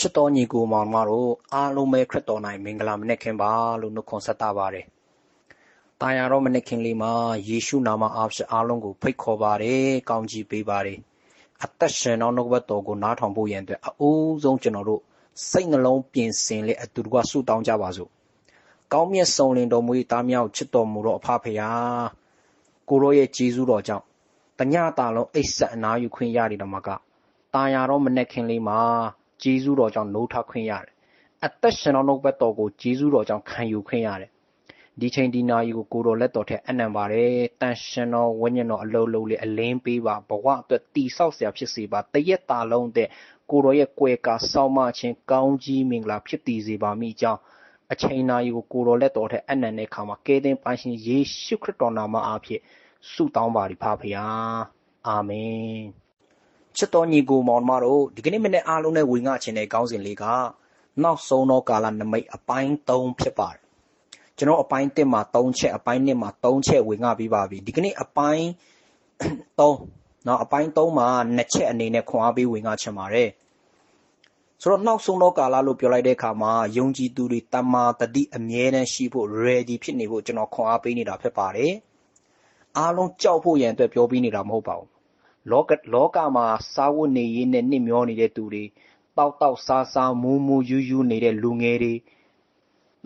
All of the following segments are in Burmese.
ချစ်တော်ညီကိုမောင်မတို့အားလုံးပဲခရစ်တော်၌မင်္ဂလာမနေ့ခင်ပါလို့နှုတ်ခွန်းဆက်တာပါတယ်။တာယာတော့မနေ့ခင်လေးမှာယေရှုနာမအားဖြင့်အားလုံးကိုဖိတ်ခေါ်ပါတယ်။ကောင်းချီးပေးပါတယ်။အသက်ရှင်သောနှုတ်ဘတ်တော်ကိုနားထောင်ဖို့ရန်အတွက်အဦးဆုံးကျွန်တော်တို့စိတ်နှလုံးပြင်ဆင်လေအတူတကွဆုတောင်းကြပါစို့။ကောင်းမြတ်ဆုံးလင်တော်မူ၏သားမြောက်ချစ်တော်မူသောအဖဖရာကိုရောရဲ့ဂျေဇုတော်ကြောင့်တညတာလုံးအိတ်ဆက်အနာယူခွင့်ရတဲ့ဓမ္မကတာယာတော့မနေ့ခင်လေးမှာ ဂျေဇုတော်ကြောင့်နိုးထခွင့်ရတယ်။အသက်ရှင်သောနှုတ်ဘတ်တော်ကိုဂျေဇုတော်ကြောင့်ခံယူခွင့်ရတယ်။ဒီချိန်ဒီနာရီကိုကိုတော်လက်တော်ထက်အနံပါတယ်။တန်ရှင်တော်ဝိညာဉ်တော်အလုံးလုံးလေးအလင်းပေးပါဘဝအတွက်တိဆောက်เสียဖြစ်စေပါတရက်တာလုံးတဲ့ကိုတော်ရဲ့ကွယ်ကာစောင့်မခြင်းကောင်းကြီးမင်္ဂလာဖြစ်တည်စေပါမိကြောင်းအချိန်နာရီကိုကိုတော်လက်တော်ထက်အနံတဲ့ခါမှာကဲတင်ပိုင်ရှင်ယေရှုခရစ်တော်နာမအားဖြင့်ဆုတောင်းပါသည်ဖာဖရာအာမင် ချစ်တော်ညီကိုမောင်မတို့ဒီကနေ့မနေ့အားလုံးနဲ့ဝင်ငါခြင်းတဲ့ကောင်းစဉ်လေးကနောက်ဆုံးသောကာလနမိတ်အပိုင်း3ဖြစ်ပါတယ်ကျွန်တော်အပိုင်း1မှာ3ချက်အပိုင်း2မှာ3ချက်ဝင်ငါပြီးပါပြီဒီကနေ့အပိုင်း3နော်အပိုင်း3မှာ2ချက်အနေနဲ့ခွန်အားပေးဝင်ငါချင်ပါတယ်ဆိုတော့နောက်ဆုံးသောကာလလို့ပြောလိုက်တဲ့အခါမှာယုံကြည်သူတွေတမာတတိအမြဲတမ်းရှိဖို့ ready ဖြစ်နေဖို့ကျွန်တော်ခွန်အားပေးနေတာဖြစ်ပါတယ်အားလုံးကြောက်ဖို့ရန်အတွက်ပြောပြီးနေတာမဟုတ်ပါဘူး လောကလောကမှာစားဝတ်နေရေးနဲ့နှစ်မျောနေတဲ့သူတွေတောက်တောက်စားစားမူးမူးယူးယူးနေတဲ့လူငယ်တွေ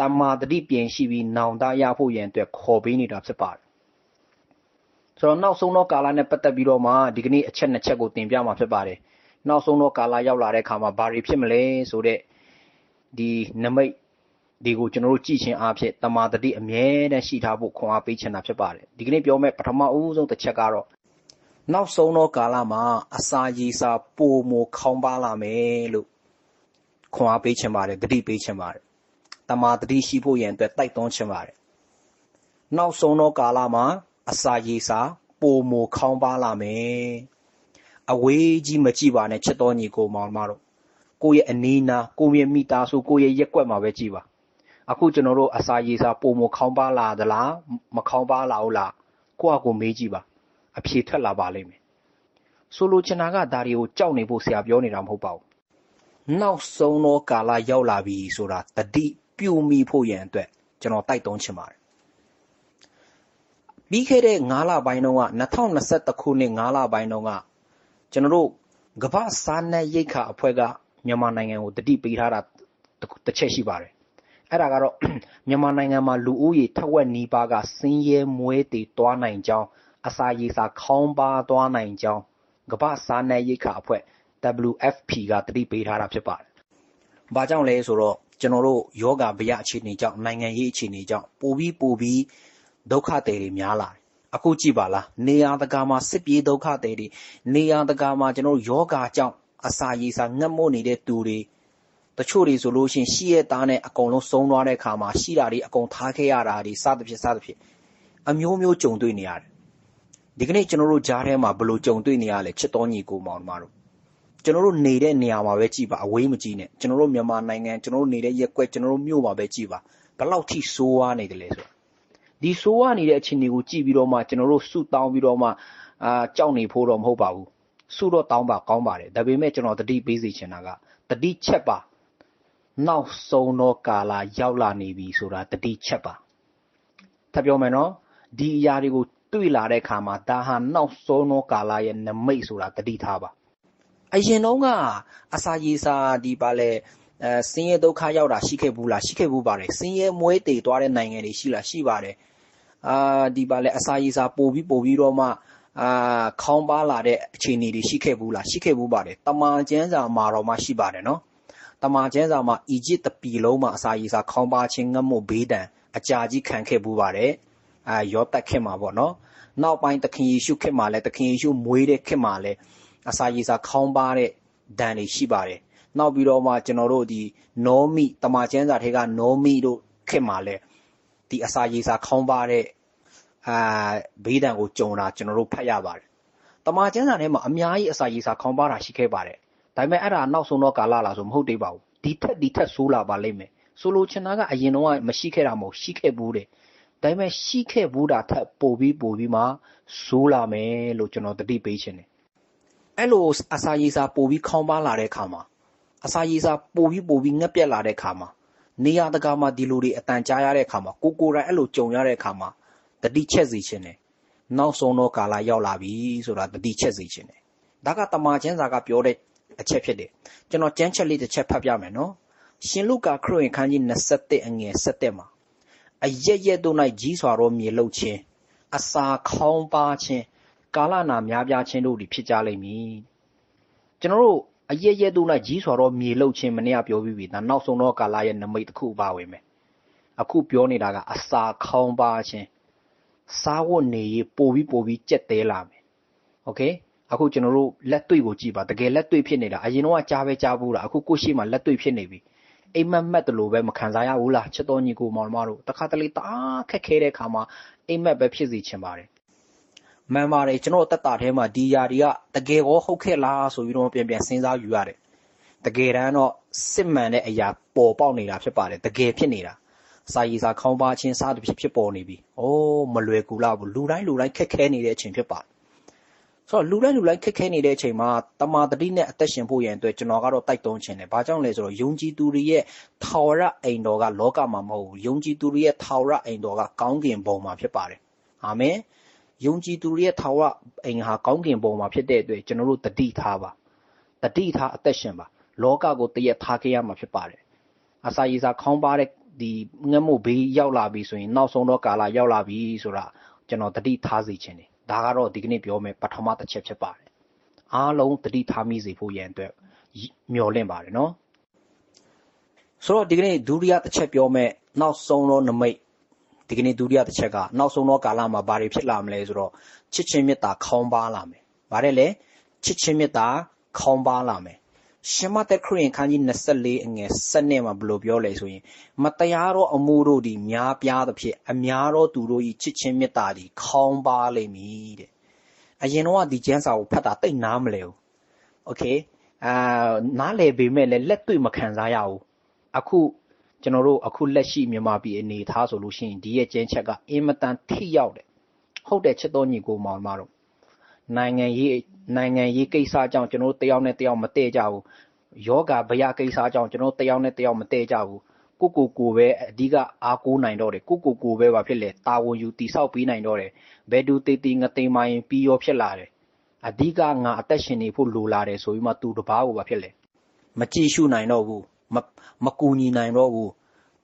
တမာတတိပြင်ရှိပြီးနောင်တရဖို့ရန်အတွက်ခေါ်ပေးနေတာဖြစ်ပါတယ်ဆိုတော့နောက်ဆုံးသောကာလနဲ့ပတ်သက်ပြီးတော့မှဒီကနေ့အချက်နှစ်ချက်ကိုတင်ပြမှာဖြစ်ပါတယ်နောက်ဆုံးသောကာလရောက်လာတဲ့အခါမှာဘာတွေဖြစ်မလဲဆိုတော့ဒီနမိတ်ဒီကိုကျွန်တော်တို့ကြည့်ခြင်းအဖြစ်တမာတတိအမြဲတမ်းရှိထားဖို့ခွန်အားပေးချင်တာဖြစ်ပါတယ်ဒီကနေ့ပြောမယ့်ပထမအဦးဆုံးတစ်ချက်ကတော့ နောက်ဆုံးသောကာလမှာအစာရေစာပိုမိုခေါင်းပါလာမယ်လို့ခွန်အားပေးချင်ပါတယ်တတိပေးချင်ပါတယ်တမာတတိရှိဖို့ရန်အတွက်တိုက်တွန်းချင်ပါတယ်နောက်ဆုံးသောကာလမှာအစာရေစာပိုမိုခေါင်းပါလာမယ်အဝေးကြီးမကြည့်ပါနဲ့ချစ်တော်ညီကိုမောင်မတို့ကိုယ့်ရဲ့အနီးနားကိုယ့်ရဲ့မိသားစုကိုယ့်ရဲ့ရက်ွက်မှာပဲကြည့်ပါအခုကျွန်တော်တို့အစာရေစာပုံမခေါင်းပါလာသလားမခေါင်းပါလာဘူးလားကိုယ့်အကိုမေးကြည့်ပါ အဖြေထွက်လာပါလိမ့်မယ်ဆိုလိုချင်တာကဒါတွေကိုကြောက်နေဖို့ဆရာပြောနေတာမဟုတ်ပါဘူးနောက်ဆုံးသောကာလရောက်လာပြီဆိုတာတတိပြုမိဖို့ရန်အတွက်ကျွန်တော်တိုက်တွန်းချင်ပါတယ်ပြီးခဲ့တဲ့9လပိုင်းတုန်းက2021ခုနှစ်9လပိုင်းတုန်းကကျွန်တော်တို့ကမ္ဘာစားနပ်ရိက္ခာအဖွဲ့ကမြန်မာနိုင်ငံကိုတတိပေးထားတာတစ်ချက်ရှိပါတယ်အဲ့ဒါကတော့မြန်မာနိုင်ငံမှာလူဦးရေထက်ဝက်နီးပါးကဆင်းရဲမွဲတေသွားနိုင်ကြောင်း အစာရေစာခေါင်းပါသွားနိုင်ကြောင်းကမ္ဘာစားနပ်ရိက္ခာအဖွဲ့ WFP ကတတိပေးထားတာဖြစ်ပါတယ်။ဘာကြောင့်လဲဆိုတော့ကျွန်တော်တို့ယောဂဗျအခြေအနေကြောင့်နိုင်ငံရေးအခြေအနေကြောင့်ပိုပြီးပိုပြီးဒုက္ခတွေတွေများလာတယ်။အခုကြည့်ပါလားနေရာတကာမှာစစ်ပြေးဒုက္ခတွေတွေနေရာတကာမှာကျွန်တော်တို့ယောဂကြောင့်အစာရေစာငတ်မွတ်နေတဲ့သူတွေတချို့တွေဆိုလို့ရှိရင်ရှိရဲ့သားနဲ့အကုန်လုံးဆုံးသွားတဲ့ခါမှာရှိတာတွေအကုန်ထားခဲ့ရတာတွေစသဖြင့်စသဖြင့်အမျိုးမျိုးကြုံတွေ့နေရတယ် ဒီကနေ့ကျွန်တော်တို့ကြားထဲမှာဘယ်လိုကြုံတွေ့နေရလဲချစ်တော်ညီကိုမောင်တို့ကျွန်တော်တို့နေတဲ့နေရာမှာပဲကြည်ပါအဝေးမကြည့်နဲ့ကျွန်တော်တို့မြန်မာနိုင်ငံကျွန်တော်တို့နေတဲ့ရက်ကွက်ကျွန်တော်တို့မြို့မှာပဲကြည်ပါဘယ်လောက်ထိဆိုးဝါးနေတယ်လဲဆိုဒီဆိုးဝါးနေတဲ့အခြေအနေကိုကြည့်ပြီးတော့မှကျွန်တော်တို့စုတောင်းပြီးတော့မှအာကြောက်နေဖို့တော့မဟုတ်ပါဘူးစုတော့တောင်းပါကောင်းပါတယ်ဒါပေမဲ့ကျွန်တော်တတိပေးစီချင်တာကတတိချက်ပါနောက်ဆုံးသောကာလရောက်လာနေပြီဆိုတာတတိချက်ပါထပ်ပြောမယ်နော်ဒီအရာတွေကို တွေ့လာတဲ့အခါမှာဒါဟာနောက်ဆုံးသောကာလရဲ့နမိတ်ဆိုတာတတိထားပါအရင်တော့ကအစာရေစာဒီပါလေအဲဆင်းရဲဒုက္ခရောက်တာရှိခဲ့ဘူးလားရှိခဲ့ဘူးပါတယ်ဆင်းရဲမွဲတေသွားတဲ့နိုင်ငံတွေရှိလားရှိပါတယ်အာဒီပါလေအစာရေစာပို့ပြီးပို့ပြီးတော့မှအာခေါင်းပါလာတဲ့အခြေအနေတွေရှိခဲ့ဘူးလားရှိခဲ့ဘူးပါတယ်တမန်ကျမ်းစာမှာတော့မှရှိပါတယ်နော်တမန်ကျမ်းစာမှာအီဂျစ်တပြည်လုံးမှာအစာရေစာခေါင်းပါခြင်းငတ်မှုဘေးဒဏ်အကြာကြီးခံခဲ့ဘူးပါတယ် အာယောသက်ခင်မှာပေါ့နော်နောက်ပိုင်းသခင်ယေရှုခေတ်မှာလည်းသခင်ယေရှုမွေးတဲ့ခေတ်မှာလည်းအစာရေစာခေါင်းပါတဲ့ဒဏ်တွေရှိပါတယ်နောက်ပြီးတော့မှကျွန်တော်တို့ဒီနောမိတမန်ကျမ်းစာထဲကနောမိတို့ခေတ်မှာလည်းဒီအစာရေစာခေါင်းပါတဲ့အာဘေးဒဏ်ကိုကြုံတာကျွန်တော်တို့ဖတ်ရပါတယ်တမန်ကျမ်းစာထဲမှာအများကြီးအစာရေစာခေါင်းပါတာရှိခဲ့ပါတယ်ဒါပေမဲ့အဲ့ဒါနောက်ဆုံးတော့ကာလလားဆိုမဟုတ်သေးပါဘူးဒီထက်ဒီထက်ဆိုးလာပါလိမ့်မယ်ဆိုလိုချင်တာကအရင်တော့မရှိခဲ့တာမဟုတ်ရှိခဲ့ဘူးတဲ့ ဒါပေမဲ့ရှိခဲ့ဘူးတာထက်ပိုပြီးပိုပြီးမှဆိုးလာမယ်လို့ကျွန်တော်တတိပေးချင်တယ်အဲ့လိုအစာရေစာပိုပြီးခေါင်းပါလာတဲ့အခါမှာအစာရေစာပိုပြီးပိုပြီးငက်ပြက်လာတဲ့ခါမှာနေရာတကာမှာဒီလိုတွေအတန်ကြားရတဲ့ခါမှာကိုကိုယ်တိုင်အဲ့လိုကြုံရတဲ့ခါမှာတတိချက်စီခြင်းတယ်နောက်ဆုံးတော့ကာလရောက်လာပြီဆိုတာတတိချက်စီခြင်းတယ်ဒါကတမန်ကျမ်းစာကပြောတဲ့အချက်ဖြစ်တယ်ကျွန်တော်ကျမ်းချက်လေးတစ်ချက်ဖတ်ပြမယ်နော်ရှင်လုကာခရစ်ဝင်ခန်းကြီး27အငယ်7မှာ အရက်ရက်တို့၌ကြီးစွာသောမြေလှုပ်ခြင်းအစာခေါင်းပါခြင်းကာလနာများပြားခြင်းတို့သည်ဖြစ်ကြလိမ့်မည်ကျွန်တော်တို့အရက်ရက်တို့၌ကြီးစွာသောမြေလှုပ်ခြင်းမနေ့ကပြောပြီးပြီဒါနောက်ဆုံးသောကာလရဲ့နမိတ်တစ်ခုပါဝင်မယ်အခုပြောနေတာကအစာခေါင်းပါခြင်းစားဝတ်နေရေးပိုပြီးပိုပြီးကြက်သေးလာမယ်โอเคအခုကျွန်တော်တို့လက်တွေ့ကိုကြည့်ပါတကယ်လက်တွေ့ဖြစ်နေတာအရင်တော့ကြားပဲကြားဘူးလားအခုကိုရှိမှလက်တွေ့ဖြစ်နေပြီ အိမ်မက်မက်တလို့ပဲမခံစားရဘူးလားချစ်တော်ညီကိုမောင်မတို့တခါတလေတအားခက်ခဲတဲ့ခါမှာအိမ်မက်ပဲဖြစ်စီချင်ပါတယ်မှန်ပါတယ်ကျွန်တော်တက်တာထဲမှာဒီຢာတွေကတကယ်ရောဟုတ်ခဲ့လားဆိုပြီးတော့ပြန်ပြန်စဉ်းစားယူရတယ်တကယ်တမ်းတော့စစ်မှန်တဲ့အရာပေါ်ပေါက်နေတာဖြစ်ပါတယ်တကယ်ဖြစ်နေတာစာရည်စာခေါင်းပါချင်းစားတစ်ဖြစ်ဖြစ်ပေါ်နေပြီ။အိုးမလွယ်ကူလားဘူးလူတိုင်းလူတိုင်းခက်ခဲနေတဲ့အချိန်ဖြစ်ပါတယ် ဆိုတော့လူလိုက်လူလိုက်ခက်ခဲနေတဲ့အချိန်မှာတမာတတိနဲ့အသက်ရှင်ဖို့ရန်အတွက်ကျွန်တော်ကတော့တိုက်တွန်းခြင်းတယ်။ဘာကြောင့်လဲဆိုတော့ယုံကြည်သူတွေရဲ့ထာဝရအိမ်တော်ကလောကမှာမဟုတ်ဘူး။ယုံကြည်သူတွေရဲ့ထာဝရအိမ်တော်ကကောင်းကင်ဘုံမှာဖြစ်ပါတယ်။အာမင်။ယုံကြည်သူတွေရဲ့ထာဝရအိမ်ဟာကောင်းကင်ဘုံမှာဖြစ်တဲ့အတွက်ကျွန်တော်တို့တတိထားပါ။တတိထားအသက်ရှင်ပါ။လောကကိုတရက်ထားခဲ့ရမှာဖြစ်ပါတယ်။အစာရေစာခေါင်းပါတဲ့ဒီငတ်မှုဘေးရောက်လာပြီဆိုရင်နောက်ဆုံးတော့ကာလရောက်လာပြီဆိုတာကျွန်တော်တတိထားစေခြင်းတယ် ဒါကတော့ဒီကနေ့ပြောမယ်ပထမတစ်ချက်ဖြစ်ပါတယ်အားလုံးတတိထားမိစေဖို့ရန်အတွက်မျှော်လင့်ပါတယ်နော်ဆိုတော့ဒီကနေ့ဒုတိယတစ်ချက်ပြောမယ်နောက်ဆုံးတော့နမိတ်ဒီကနေ့ဒုတိယတစ်ချက်ကနောက်ဆုံးတော့ကာလမှာဘာတွေဖြစ်လာမလဲဆိုတော့ချစ်ချင်းမေတ္တာခေါင်းပါလာမယ်ဗါတယ်လေချစ်ချင်းမေတ္တာခေါင်းပါလာမယ် ရှင်မသက်ခရင်ခန်းကြီး24အငယ်7နဲ့မှာဘယ်လိုပြောလဲဆိုရင်မတရားသောအမှုတို့သည်များပြားသဖြင့်အများသောသူတို့၏ချစ်ချင်းမေတ္တာသည်ခေါင်းပါလိမ့်မည်တဲ့အရင်တော့ဒီကျမ်းစာကိုဖတ်တာတိတ်နားမလဲဘူးโอเคအာနားလေပေမဲ့လည်းလက်တွေ့မခံစားရဘူးအခုကျွန်တော်တို့အခုလက်ရှိမြန်မာပြည်အနေထားဆိုလို့ရှိရင်ဒီရဲ့ကျန်းချက်ကအင်မတန်ထိရောက်တယ်ဟုတ်တယ်ချစ်တော်ညီကိုမောင်မတို့နိုင်ငံရေး နိုင်ငံရေးကိစ္စကြောင့်ကျွန်တော်တို့တယောက်နဲ့တယောက်မတည့်ကြဘူးယောဂဗယကိစ္စကြောင့်ကျွန်တော်တယောက်နဲ့တယောက်မတည့်ကြဘူးကိုကိုကိုပဲအဓိကအားကိုးနိုင်တော့တယ်ကိုကိုကိုပဲဘာဖြစ်လဲတာဝန်ယူတိဆောက်ပြီးနိုင်တော့တယ်ဘယ်သူတေးတေးငသိမ်းမိုင်းပြီးရောဖြစ်လာတယ်အဓိကငါအသက်ရှင်နေဖို့လိုလာတယ်ဆိုပြီးမှသူတပားကိုဘာဖြစ်လဲမကြည့်ရှုနိုင်တော့ဘူးမမကူညီနိုင်တော့ဘူး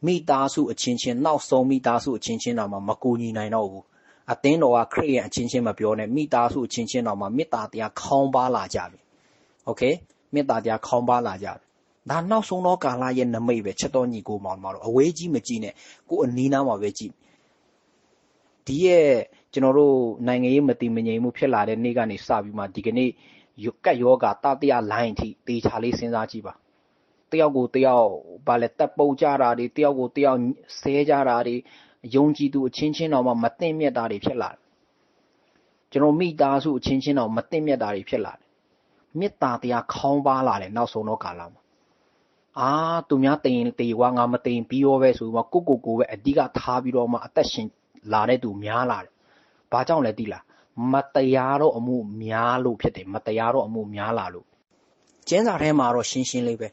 မိသားစုအချင်းချင်းနောက်ဆုံးမိသားစုအချင်းချင်းတော့မှမကူညီနိုင်တော့ဘူး အသင်းတော်ကခရစ်ယာန်အချင်းချင်းမပြောနဲ့မိသားစုအချင်းချင်းတော်မှာမေတ္တာတရားခေါင်းပါလာကြပြီ။ Okay မေတ္တာတရားခေါင်းပါလာကြပြီ။ဒါနောက်ဆုံးသောကာလရဲ့နမိတ်ပဲချက်တော်ညီကိုမောင်တို့အဝေးကြီးမကြည့်နဲ့ကိုအနီးနားမှာပဲကြည့်။ဒီရဲ့ကျွန်တော်တို့နိုင်ငံရေးမတည်မငြိမ်မှုဖြစ်လာတဲ့နေ့ကနေစပြီးမှဒီကနေ့ကတ်ယောဂါတတရားလိုင်းအထိတေချာလေးစဉ်းစားကြည့်ပါ။တယောက်ကိုတယောက်ဗာလဲတက်ပုတ်ကြတာတွေတယောက်ကိုတယောက်ဆဲကြတာတွေ ယုံကြည်သူအချင်းချင်းတော်မှမသိမြတ်တာတွေဖြစ်လာတယ်ကျွန်တော်မိသားစုအချင်းချင်းတော်မသိမြတ်တာတွေဖြစ်လာတယ်မေတ္တာတရားခေါင်းပါလာတယ်နောက်ဆုံးတော့ကာလမှာအာသူများတိန်တေဝါငါမတိန်ပြီးရောပဲဆိုတော့ကိုကိုကိုပဲအဓိကထားပြီးတော့မှအသက်ရှင်လာတဲ့သူများလာတယ်ဘာကြောင့်လဲသိလားမတရားတော့အမှုများလို့ဖြစ်တယ်မတရားတော့အမှုများလာလို့ကျင်းစာထဲမှာတော့ရှင်းရှင်းလေးပဲ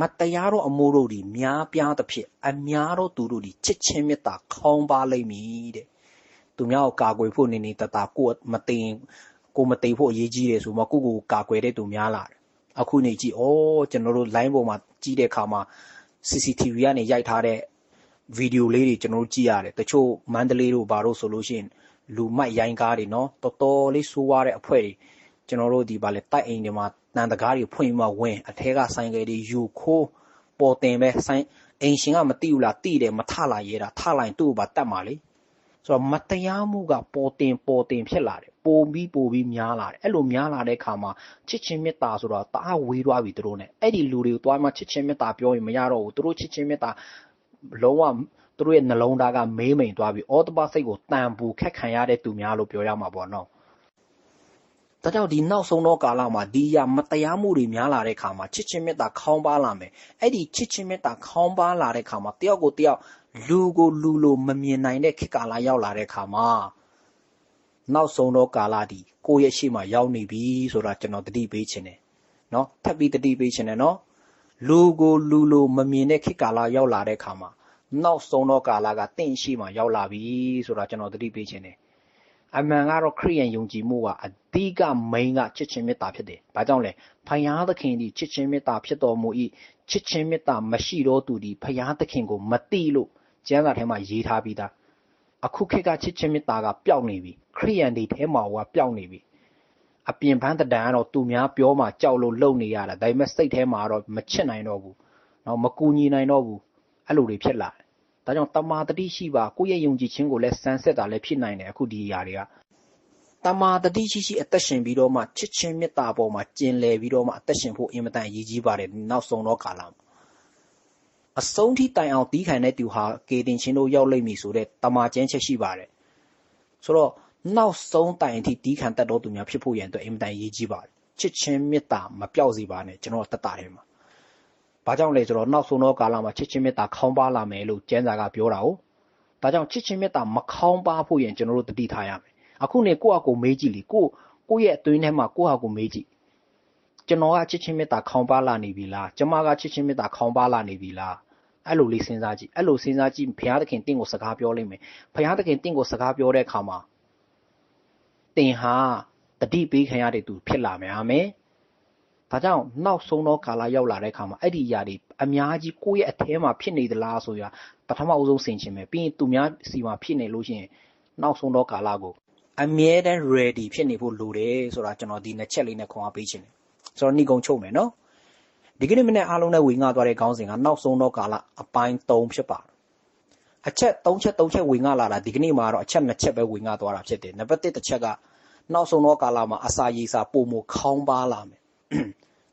မတရားသောအမှုတို့သည်များပြားသဖြင့်အများသောသူတို့သည်ချစ်ချင်းမေတ္တာခေါင်းပါလိမ့်မည်တဲ့သူများကိုကာကွယ်ဖို့နေနေတတကိုမသိကိုမသိဖို့အရေးကြီးတယ်ဆိုမှကိုကိုကာကွယ်တဲ့သူများလာတယ်အခုနေကြည့်ဩကျွန်တော်တို့ line ပေါ်မှာကြည့်တဲ့အခါမှာ CCTV ကနေရိုက်ထားတဲ့ဗီဒီယိုလေးတွေကျွန်တော်တို့ကြည့်ရတယ်တချို့မန္တလေးတို့ဘာလို့ဆိုလို့ရှိရင်လူမိုက်ရိုင်းကားတွေနော်တော်တော်လေးဆိုးွားတဲ့အဖွဲ့တွေ ကျွန်တော်တို့ဒီဗာလေတိုက်အိမ်တွေမှာတန်တကားတွေဖွင့်မှဝင်အထဲကဆိုင်ကယ်တွေယူခိုးပေါ်တင်ပဲဆိုင်အိမ်ရှင်ကမတိဘူးလားတိတယ်မထလာရဲတာထလိုက်သူ့ဘာတတ်မှာလေဆိုတော့မတရားမှုကပေါ်တင်ပေါ်တင်ဖြစ်လာတယ်ပိုပြီးပိုပြီးများလာတယ်အဲ့လိုများလာတဲ့ခါမှာချစ်ချင်းမေတ္တာဆိုတော့တအားဝေးသွားပြီတို့နဲ့အဲ့ဒီလူတွေကိုတွားမှချစ်ချင်းမေတ္တာပြောရင်မရတော့ဘူးတို့ချစ်ချင်းမေတ္တာလုံးဝသူတို့ရဲ့နှလုံးသားကမေးမိန်သွားပြီအော်တပါစိတ်ကိုတန်ပူခက်ခံရတဲ့သူများလို့ပြောရမှာပေါ့နော် ဒါကြောင့်ဒီနောက်ဆုံးသောကာလမှာဒီရမတရားမှုတွေများလာတဲ့ခါမှာချစ်ချင်းမေတ္တာခေါင်းပါလာမယ်အဲ့ဒီချစ်ချင်းမေတ္တာခေါင်းပါလာတဲ့ခါမှာတယောက်ကိုတယောက်လူကိုလူလိုမမြင်နိုင်တဲ့ခေတ်ကာလရောက်လာတဲ့ခါမှာနောက်ဆုံးသောကာလဒီကိုယ့်ရဲ့ရှေ့မှာရောက်နေပြီဆိုတာကျွန်တော်တတိပေးခြင်းတယ်နော်ထပ်ပြီးတတိပေးခြင်းတယ်နော်လူကိုလူလိုမမြင်တဲ့ခေတ်ကာလရောက်လာတဲ့အခါမှာနောက်ဆုံးသောကာလကတင့်ရှိမှရောက်လာပြီဆိုတာကျွန်တော်သတိပေးခြင်းတယ်အမှန်ကတော့ခရိယန်ယုံကြည်မှုကအဓိက main က ချစ်ချင်းမေတ္တာဖြစ်တယ်။ဘာကြောင့်လဲ။ဖယားသခင်ဒီချစ်ချင်းမေတ္တာဖြစ်တော်မူ၏ချစ်ချင်းမေတ္တာမရှိတော့သူဒီဖယားသခင်ကိုမသိလို့ကျမ်းစာထဲမှာရေးထားပြီးသား။အခုခေတ်ကချစ်ချင်းမေတ္တာကပျောက်နေပြီ။ခရိယန်ဒီထဲမှာကပျောက်နေပြီ။အပြင်ပန်းတံကတော့သူများပြောမှကြောက်လို့လုံနေရတာ။ဒါပေမဲ့စိတ်ထဲမှာတော့မချစ်နိုင်တော့ဘူး။နော်မကူညီနိုင်တော့ဘူး။အဲ့လိုတွေဖြစ်လာတယ်ဒါကြောင့်တမာတတိရှိပါကိုယ့်ရဲ့ယုံကြည်ခြင်းကိုလည်းစမ်းစစ်တာလည်းဖြစ်နိုင်တယ်အခုဒီຢာတွေက တမာတတိရှိရှိအသက်ရှင်ပြီးတော့မှချစ်ချင်းမေတ္တာပေါ်မှာကျင်လည်ပြီးတော့မှအသက်ရှင်ဖို့အင်မတန်အရေးကြီးပါတယ်နောက်ဆုံးတော့ကာလမှာအဆုံးထိတိုင်အောင်တီးခံတဲ့သူဟာကေတင်ချင်းတို့ရောက်လိမ့်မည်ဆိုတဲ့တမာကျမ်းချက်ရှိပါတယ်ဆိုတော့နောက်ဆုံးတိုင်အထိတီးခံတတ်တော်သူများဖြစ်ဖို့ရန်အတွက်အင်မတန်အရေးကြီးပါတယ်ချစ်ချင်းမေတ္တာမပြောက်စေပါနဲ့ကျွန်တော်တက်တာထဲမှာဘာကြောင့်လဲဆိုတော့နောက်ဆုံးသောကာလမှာချစ်ချင်းမေတ္တာခေါင်းပါလာမယ်လို့ကျမ်းစာကပြောတာ哦ဒါကြောင့်ချစ်ချင်းမေတ္တာမခေါင်းပါဖို့ရင်ကျွန်တော်တို့တတိထားရမယ် အခုနေကိုယ့်အကူမေးကြည့်လေကိုကိုယ့်ရဲ့အတွင်းထဲမှာကိုယ့်အကူမေးကြည့်ကျွန်တော်ကချစ်ချင်းမေတ္တာခေါင်းပါလာနေပြီလားကျမကချစ်ချင်းမေတ္တာခေါင်းပါလာနေပြီလားအဲ့လိုလေးစဉ်းစားကြည့်အဲ့လိုစဉ်းစားကြည့်ဘုရားသခင်တင့်ကိုစကားပြောလိမ့်မယ်ဘုရားသခင်တင့်ကိုစကားပြောတဲ့အခါမှာတင်ဟာတတိပေးခံရတဲ့သူဖြစ်လာမယ်အာမင်ဒါကြောင့်နောက်ဆုံးသောကာလရောက်လာတဲ့အခါမှာအဲ့ဒီຢာတွေအများကြီးကိုယ့်ရဲ့အထဲမှာဖြစ်နေသလားဆိုရပထမအဆုံးဆင်ခြင်မယ်ပြီးရင်သူများစီမှာဖြစ်နေလို့ရှိရင်နောက်ဆုံးသောကာလကို အမြဲတမ်း ready ဖြစ်နေဖို့လိုတယ်ဆိုတာကျွန်တော်ဒီနှစ်ချက်လေးနဲ့ခွန်အားပေးခြင်းတယ်ဆိုတော့နှီးကုံချုပ်မယ်နော်ဒီကနေ့မနေ့အားလုံးနဲ့ဝေငှသွားတဲ့ခေါင်းစဉ်ကနောက်ဆုံးသောကာလအပိုင်း3ဖြစ်ပါတယ်အချက်3ချက်3ချက်ဝေငှလာတာဒီကနေ့မှာတော့အချက်2ချက်ပဲဝေငှသွားတာဖြစ်တယ်နံပါတ်1တစ်ချက်ကနောက်ဆုံးသောကာလမှာအစာရေစာပုံမခေါင်းပါလာမယ်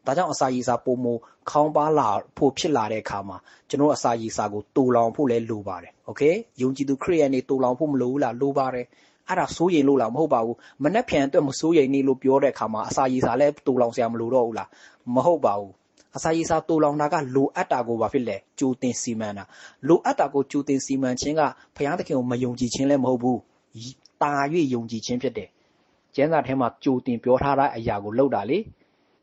ဒါကြောင့်အစာရေစာပုံမခေါင်းပါလာဖို့ဖြစ်လာတဲ့အခါမှာကျွန်တော်အစာရေစာကိုတူလောင်ဖို့လဲလိုပါတယ်โอเคယုံကြည်သူခရိယန်တွေတူလောင်ဖို့မလိုဘူးလားလိုပါတယ် အဲ့ဒါစိုးရိမ်လို့လားမဟုတ်ပါဘူးမနှက်ဖြန်အတွက်မစိုးရိမ်နေလို့ပြောတဲ့အခါမှာအစာရေစာလဲတူလောင်စရာမလိုတော့ဘူးလားမဟုတ်ပါဘူးအစာရေစာတူလောင်တာကလိုအပ်တာကိုဘာဖြစ်လဲကြိုတင်စီမံတာလိုအပ်တာကိုကြိုတင်စီမံခြင်းကဘုရားသခင်ကိုမယုံကြည်ခြင်းလည်းမဟုတ်ဘူးတာ၍ယုံကြည်ခြင်းဖြစ်တယ်ကျမ်းစာထဲမှာကြိုတင်ပြောထားတဲ့အရာကိုလုပ်တာလေ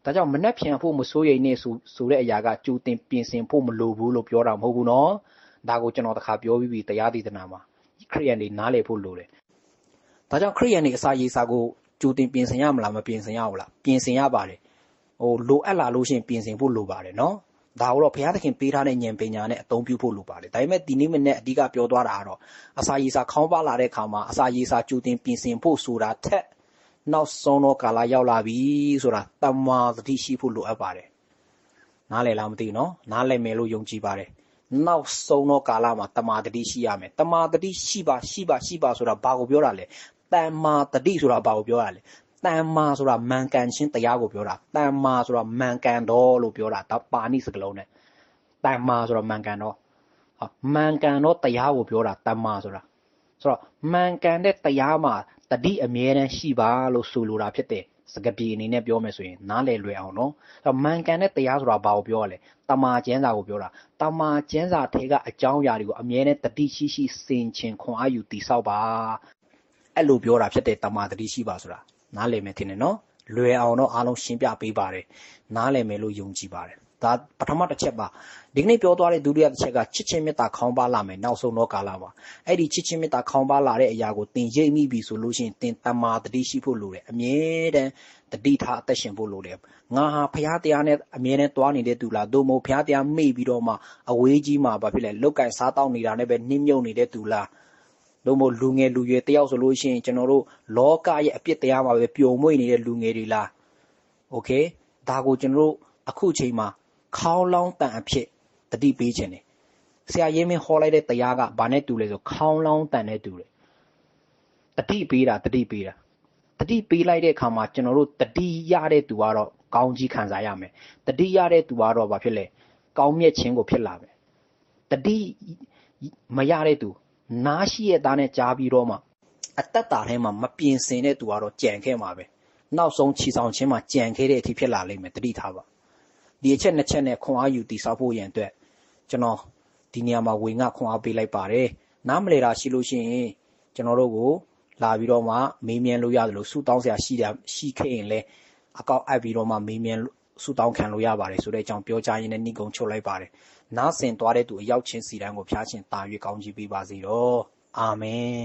ဒါကြောင့်မနှက်ဖြန်ဖို့မစိုးရိမ်နဲ့ဆိုဆိုတဲ့အရာကကြိုတင်ပြင်ဆင်ဖို့မလိုဘူးလို့ပြောတာမဟုတ်ဘူးနော်ဒါကိုကျွန်တော်တခါပြောပြီးပြီတရားဒေသနာမှာခရိယန်တွေနားလည်ဖို့လိုတယ် ဒါကြောင့်ခရိယန်တွေအစာရေစာကိုကြိုတင်ပြင်ဆင်ရမလားမပြင်ဆင်ရဘူးလားပြင်ဆင်ရပါတယ်ဟိုလိုအပ်လာလို့ရှိရင်ပြင်ဆင်ဖို့လိုပါတယ်နော်ဒါကိုတော့ဘုရားသခင်ပေးထားတဲ့ဉာဏ်ပညာနဲ့အသုံးပြုဖို့လိုပါတယ်ဒါပေမဲ့ဒီနေ့မနေ့အဓိကပြောသွားတာကတော့အစာရေစာခေါင်းပါလာတဲ့ခါမှာအစာရေစာကြိုတင်ပြင်ဆင်ဖို့ဆိုတာထက်နောက်ဆုံးသောကာလရောက်လာပြီဆိုတာတမာသတိရှိဖို့လိုအပ်ပါတယ်နားလည်လားမသိဘူးနော်နားလည်မယ်လို့ယုံကြည်ပါတယ်နောက်ဆုံးသောကာလမှာတမာတတိရှိရမယ်တမာတတိရှိပါရှိပါရှိပါဆိုတာဘာကိုပြောတာလဲ တမ္မာတတိဆိုတာဘာကိုပြောတာလဲတမ္မာဆိုတာမှန်ကန်ခြင်းတရားကိုပြောတာတမ္မာဆိုတာမှန်ကန်တော့လို့ပြောတာဒါပါဠိစကားလုံးနဲ့တမ္မာဆိုတာမှန်ကန်တော့မှန်ကန်တော့တရားကိုပြောတာတမ္မာဆိုတာဆိုတော့မှန်ကန်တဲ့တရားမှာတတိအမြဲတမ်းရှိပါလို့ဆိုလိုတာဖြစ်တယ်စကားပြေအနေနဲ့ပြောမယ်ဆိုရင်နားလည်လွယ်အောင်နော်အဲ့တော့မှန်ကန်တဲ့တရားဆိုတာဘာကိုပြောရလဲတမာကျမ်းစာကိုပြောတာတမာကျမ်းစာထဲကအကြောင်းအရာတွေကိုအမြဲတမ်းတတိရှိရှိစင်ချင်ခွန်အားယူတည်ဆောက်ပါ အဲ့လိုပြောတာဖြစ်တဲ့တမာတတိရှိပါဆိုတာနားလည်မယ်ထင်တယ်နော်လွယ်အောင်တော့အားလုံးရှင်းပြပေးပါတယ်နားလည်မယ်လို့ယုံကြည်ပါတယ်ဒါပထမတစ်ချက်ပါဒီကနေ့ပြောသွားတဲ့ဒုတိယတစ်ချက်ကချစ်ချင်းမေတ္တာခေါင်းပါလာမယ်နောက်ဆုံးတော့ကာလမှာအဲ့ဒီချစ်ချင်းမေတ္တာခေါင်းပါလာတဲ့အရာကိုသင်ရိပ်မိပြီဆိုလို့ရှိရင်သင်တမာတတိရှိဖို့လိုတယ်အမြဲတမ်းတတိထားအသက်ရှင်ဖို့လိုတယ်ငါဟာဖရားတရားနဲ့အမြဲတမ်းတွားနေတဲ့သူလားသို့မဟုတ်ဖရားတရားမေ့ပြီးတော့မှအဝေးကြီးမှာဘာဖြစ်လဲလုတ်ကင်စားတောက်နေတာနဲ့ပဲနှင်းမြုပ်နေတဲ့သူလား တို့မို့လူငယ်လူရွယ်တယောက်ဆိုလို့ရှိရင်ကျွန်တော်တို့လောကရဲ့အပြစ်တရားမှာပဲပျော်မွေ့နေတဲ့လူငယ်တွေလားโอเคဒါကိုကျွန်တော်တို့အခုချိန်မှာခေါင်းလောင်းတန်အဖြစ်တတိပေးခြင်းတယ်ဆရာရင်းမင်းဟောလိုက်တဲ့တရားကဘာနဲ့တူလဲဆိုခေါင်းလောင်းတန်နဲ့တူတယ်တတိပေးတာတတိပေးတာတတိပေးလိုက်တဲ့အခါမှာကျွန်တော်တို့တတိရတဲ့သူကတော့ကောင်းကြီးခံစားရမယ်တတိရတဲ့သူကတော့ဘာဖြစ်လဲကောင်းမြတ်ခြင်းကိုဖြစ်လာမယ်တတိမရတဲ့သူ နားရှိရဲ့သားနဲ့ကြားပြီးတော့မှအသက်တာထဲမှာမပြင်ဆင်တဲ့သူကတော့ကြံခဲ့မှာပဲနောက်ဆုံးခြီဆောင်ခြင်းမှာကြံခဲ့တဲ့အထိဖြစ်လာလိမ့်မယ်တတိထားပါဒီအချက်နှစ်ချက်နဲ့ခွန်အားယူတည်ဆောက်ဖို့ရန်အတွက်ကျွန်တော်ဒီနေရာမှာဝေငှခွန်အားပေးလိုက်ပါတယ်နားမလဲတာရှိလို့ရှိရင်ကျွန်တော်တို့ကိုလာပြီးတော့မှမေးမြန်းလို့ရတယ်လို့ဆူတောင်းစရာရှိတာရှိခဲ့ရင်လဲအကောက်အပ်ပြီးတော့မှမေးမြန်းဆုတောင်းခံလို့ရပါတယ်ဆိုတဲ့အကြောင်းပြောကြားရင်းနဲ့နှီးကုံချုပ်လိုက်ပါတယ် နားဆင်သွားတဲ့သူအရောက်ချင်းစီတိုင်းကိုဖျားရှင်တာ၍ကောင်းကြီးပေးပါစေတော့အာမင်